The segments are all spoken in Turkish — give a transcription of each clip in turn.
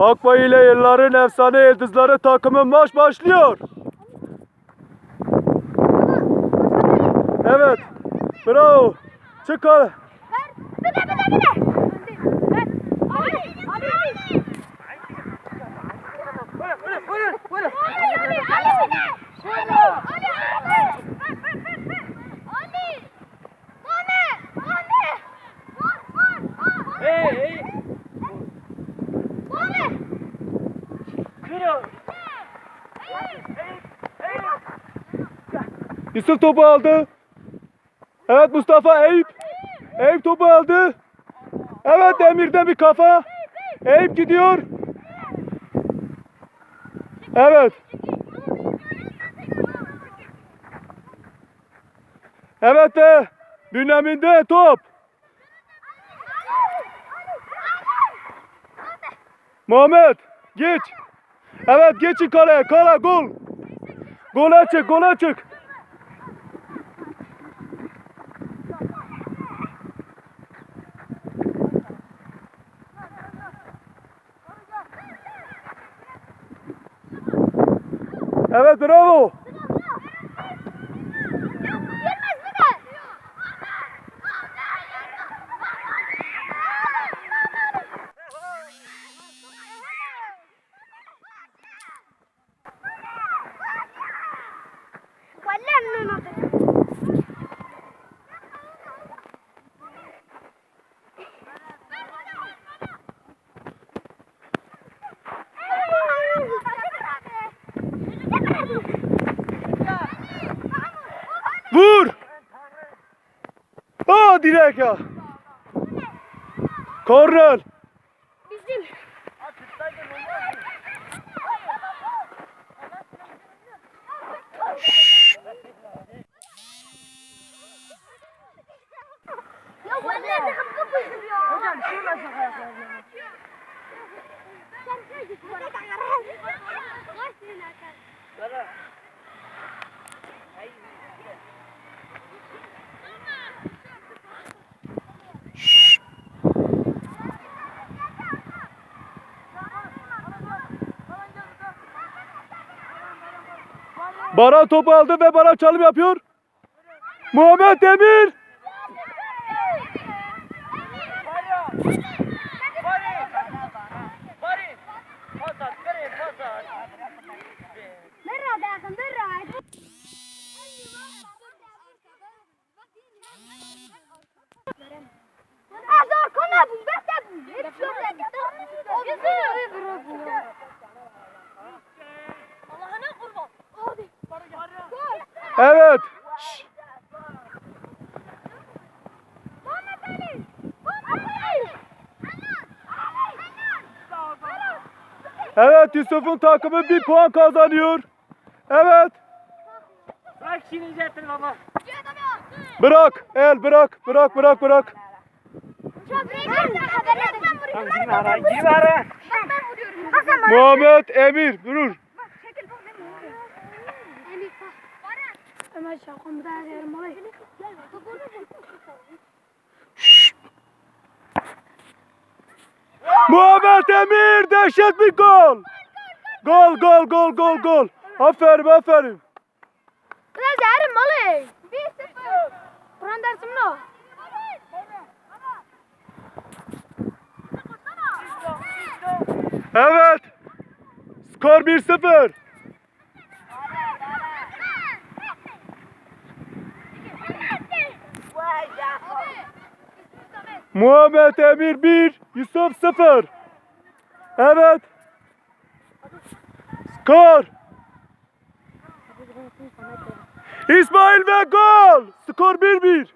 Akbay ile yılların efsane yıldızları takımı maç başlıyor. Evet. Bravo. Çık kale. Bir de bir de bir de. Yusuf topu aldı. Evet Mustafa Eyüp. Eyüp topu aldı. Evet Demir'de bir kafa. Eyüp gidiyor. Evet. Evet de Bünyamin'de top. Muhammed geç. Evet geçin kaleye. Kale gol. Gole çık gole çık. Evet bravo. Aa direk ya. Kornel. Bizim. Ya vallahi takım kapışır ya. Hocam şuradan sok ayaklarını. Bana. Baran topu aldı ve Baran çalım yapıyor. Muhammed Demir. Azar konar bu, bak da bu. Hep şöyle. Yüzü. Evet. Muhammed. Muhammed Ali. Evet Yusuf'un takımı bir puan kazanıyor. Evet. Bırak şimdi izettir baba. Bırak. El bırak. Bırak bırak bırak. Tamam girme ara. Daha yerim olayı. Muhammed Emir dehşet bir gol. Gol gol gol gol gol. Aferin aferin. Biraz yerim olayı. Bir sıfır. Kur'an dersim ne o? Evet. Skor 1-0. Muhammed Emir 1, Yusuf 0. Evet. Skor. İsmail ve gol. Skor 1-1.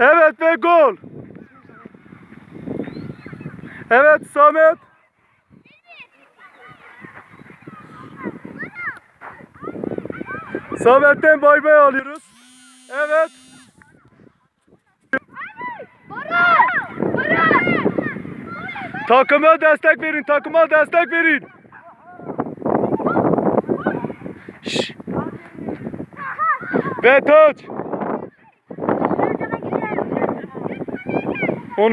Evet ve gol. Evet Samet. Samet'ten bay bay alıyoruz. Evet. Baran! Baran! Takıma destek verin, takıma destek verin. Şşş. Ve taç. On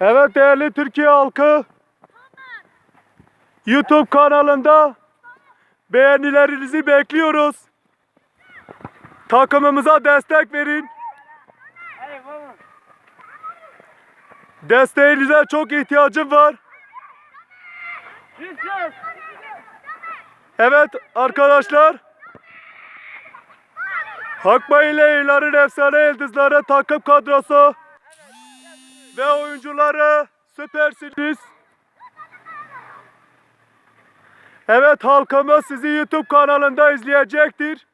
Evet değerli Türkiye halkı. YouTube kanalında beğenilerinizi bekliyoruz. Takımımıza destek verin. Desteğinize çok ihtiyacım var. Evet arkadaşlar. Hakbay ile İlhan'ın efsane yıldızları takım kadrosu ve oyuncuları süpersiniz. Evet halkımız sizi YouTube kanalında izleyecektir.